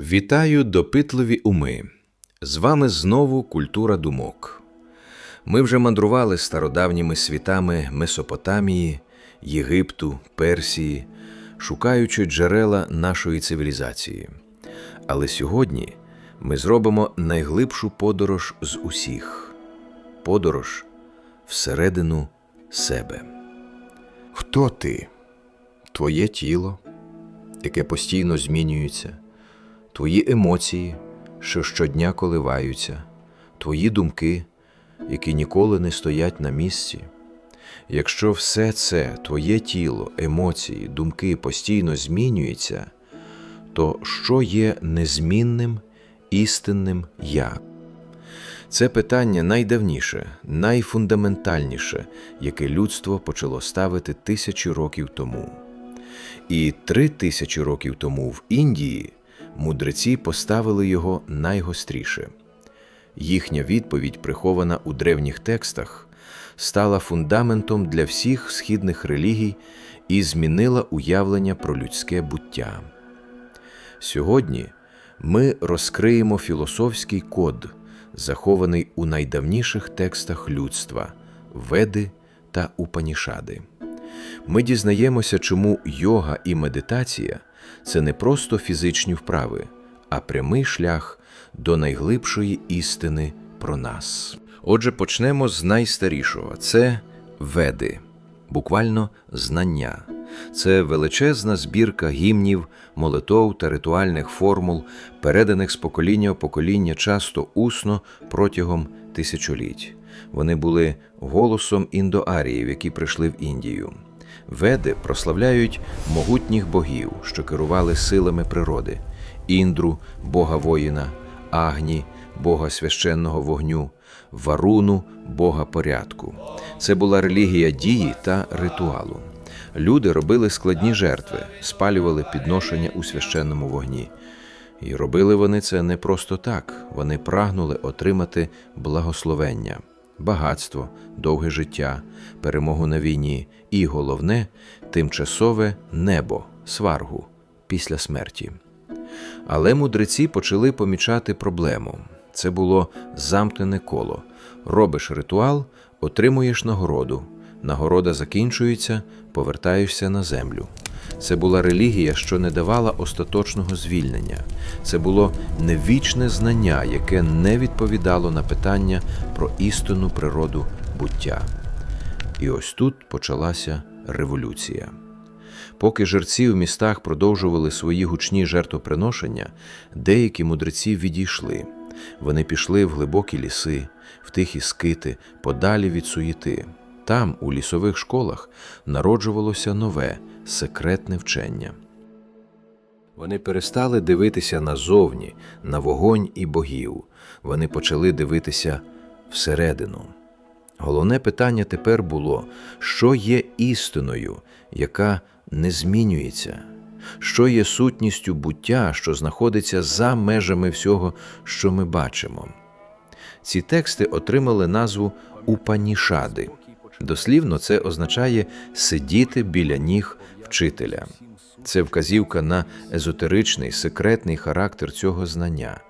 Вітаю, допитливі уми! З вами знову культура думок. Ми вже мандрували стародавніми світами Месопотамії, Єгипту, Персії, шукаючи джерела нашої цивілізації. Але сьогодні ми зробимо найглибшу подорож з усіх подорож всередину себе. Хто ти? Твоє тіло, яке постійно змінюється, твої емоції, що щодня коливаються, твої думки, які ніколи не стоять на місці. Якщо все це, твоє тіло, емоції, думки постійно змінюються, то що є незмінним, істинним я? Це питання найдавніше, найфундаментальніше, яке людство почало ставити тисячі років тому. І три тисячі років тому в Індії мудреці поставили його найгостріше. Їхня відповідь, прихована у древніх текстах, стала фундаментом для всіх східних релігій і змінила уявлення про людське буття. Сьогодні ми розкриємо філософський код, захований у найдавніших текстах людства Веди та Упанішади. Ми дізнаємося, чому йога і медитація це не просто фізичні вправи, а прямий шлях до найглибшої істини про нас. Отже, почнемо з найстарішого це веди, буквально знання. Це величезна збірка гімнів, молитов та ритуальних формул, переданих з покоління в покоління часто усно протягом тисячоліть. Вони були голосом індоаріїв, які прийшли в Індію. Веди прославляють могутніх богів, що керували силами природи: індру, бога воїна, агні, бога священного вогню, варуну, бога порядку. Це була релігія дії та ритуалу. Люди робили складні жертви, спалювали підношення у священному вогні. І робили вони це не просто так, вони прагнули отримати благословення, багатство, довге життя, перемогу на війні і, головне, тимчасове небо, сваргу після смерті. Але мудреці почали помічати проблему. Це було замкнене коло. Робиш ритуал, отримуєш нагороду. Нагорода закінчується, повертаєшся на землю. Це була релігія, що не давала остаточного звільнення. Це було невічне знання, яке не відповідало на питання про істинну природу буття. І ось тут почалася революція. Поки жерці в містах продовжували свої гучні жертвоприношення, деякі мудреці відійшли. Вони пішли в глибокі ліси, в тихі скити, подалі від суєти. Там, у лісових школах, народжувалося нове, секретне вчення. Вони перестали дивитися назовні, на вогонь і богів. Вони почали дивитися всередину. Головне питання тепер було, що є істиною, яка не змінюється, що є сутністю буття, що знаходиться за межами всього, що ми бачимо. Ці тексти отримали назву Упанішади. Дослівно це означає сидіти біля ніг вчителя. Це вказівка на езотеричний, секретний характер цього знання.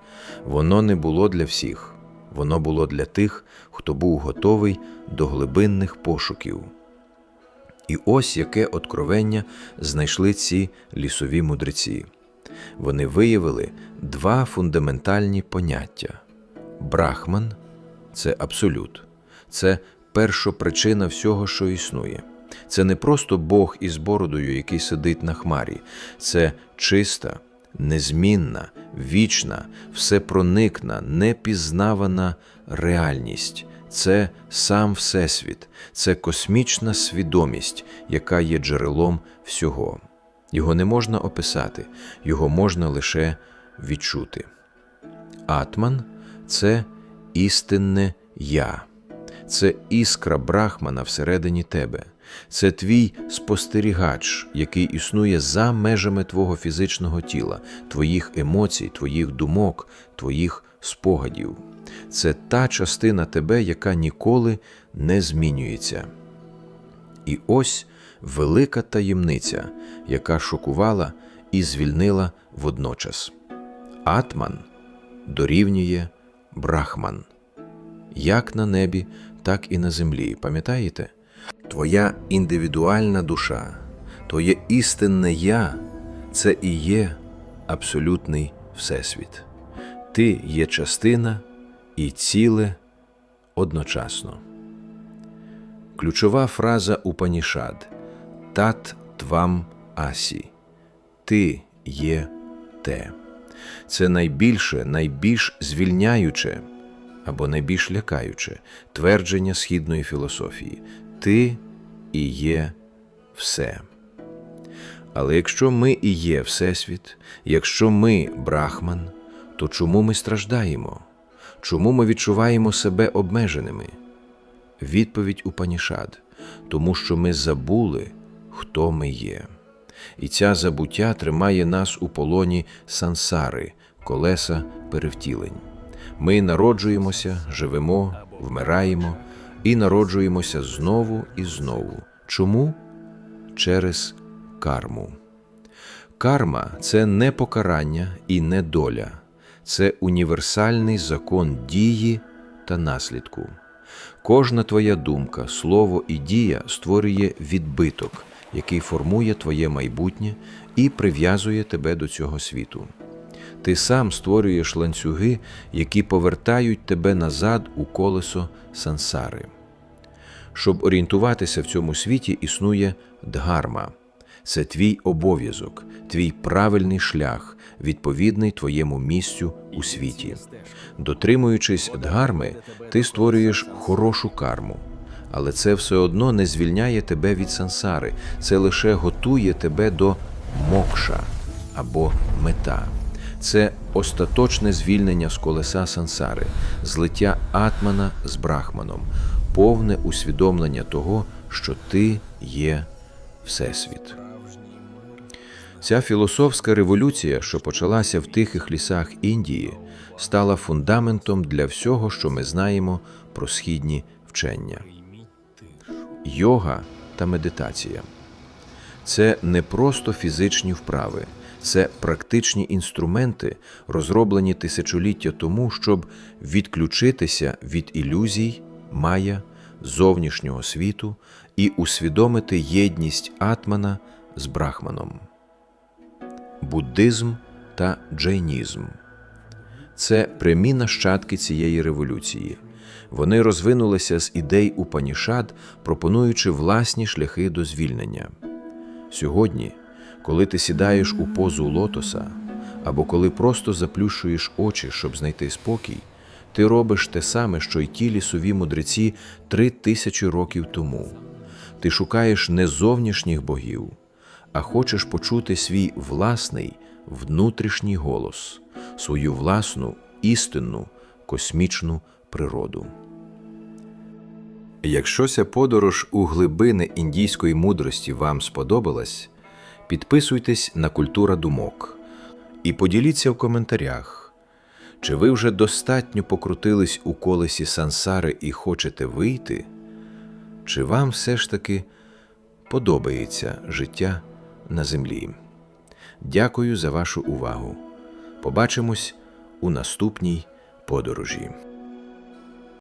Воно не було для всіх, воно було для тих, хто був готовий до глибинних пошуків. І ось яке откровення знайшли ці лісові мудреці. Вони виявили два фундаментальні поняття: брахман це абсолют, це першопричина всього, що існує. Це не просто Бог із бородою, який сидить на хмарі, це чиста, незмінна, вічна, всепроникна, непізнавана реальність. Це сам Всесвіт, це космічна свідомість, яка є джерелом всього. Його не можна описати, його можна лише відчути. Атман це істинне Я, це іскра Брахмана всередині тебе, це твій спостерігач, який існує за межами твого фізичного тіла, твоїх емоцій, твоїх думок, твоїх спогадів. Це та частина тебе, яка ніколи не змінюється. І ось велика таємниця, яка шокувала і звільнила водночас. Атман дорівнює Брахман. Як на небі, так і на землі. Пам'ятаєте? Твоя індивідуальна душа, твоє істинне я це і є абсолютний Всесвіт. Ти є частина і ціле одночасно. Ключова фраза Упанішад Тат твам асі. Ти є те. Це найбільше, найбільш звільняюче або найбільш лякаюче твердження східної філософії. Ти і є все. Але якщо ми і є Всесвіт, якщо ми Брахман, то чому ми страждаємо? Чому ми відчуваємо себе обмеженими? Відповідь у Панішад тому що ми забули, хто ми є. І ця забуття тримає нас у полоні сансари, колеса перевтілень. Ми народжуємося, живемо, вмираємо і народжуємося знову і знову. Чому? Через карму. Карма це не покарання і не доля, це універсальний закон дії та наслідку. Кожна твоя думка, слово і дія створює відбиток, який формує твоє майбутнє і прив'язує тебе до цього світу. Ти сам створюєш ланцюги, які повертають тебе назад у колесо сансари. Щоб орієнтуватися в цьому світі, існує дгарма. Це твій обов'язок, твій правильний шлях, відповідний твоєму місцю у світі. Дотримуючись дгарми, ти створюєш хорошу карму. Але це все одно не звільняє тебе від сансари, це лише готує тебе до мокша або мета. Це остаточне звільнення з колеса сансари, злиття атмана з брахманом, повне усвідомлення того, що ти є Всесвіт. Ця філософська революція, що почалася в тихих лісах Індії, стала фундаментом для всього, що ми знаємо про східні вчення. Йога та медитація це не просто фізичні вправи, це практичні інструменти, розроблені тисячоліття тому, щоб відключитися від ілюзій, мая, зовнішнього світу і усвідомити єдність атмана з брахманом. Буддизм та джайнізм це прямі нащадки цієї революції. Вони розвинулися з ідей Упанішад, пропонуючи власні шляхи до звільнення. Сьогодні, коли ти сідаєш у позу лотоса, або коли просто заплющуєш очі, щоб знайти спокій, ти робиш те саме, що й ті лісові мудреці три тисячі років тому. Ти шукаєш не зовнішніх богів, а хочеш почути свій власний внутрішній голос, свою власну істинну космічну природу. Якщо ця подорож у глибини індійської мудрості вам сподобалась, підписуйтесь на Культура Думок і поділіться в коментарях, чи ви вже достатньо покрутились у колесі сансари і хочете вийти, чи вам все ж таки подобається життя на землі. Дякую за вашу увагу. Побачимось у наступній подорожі.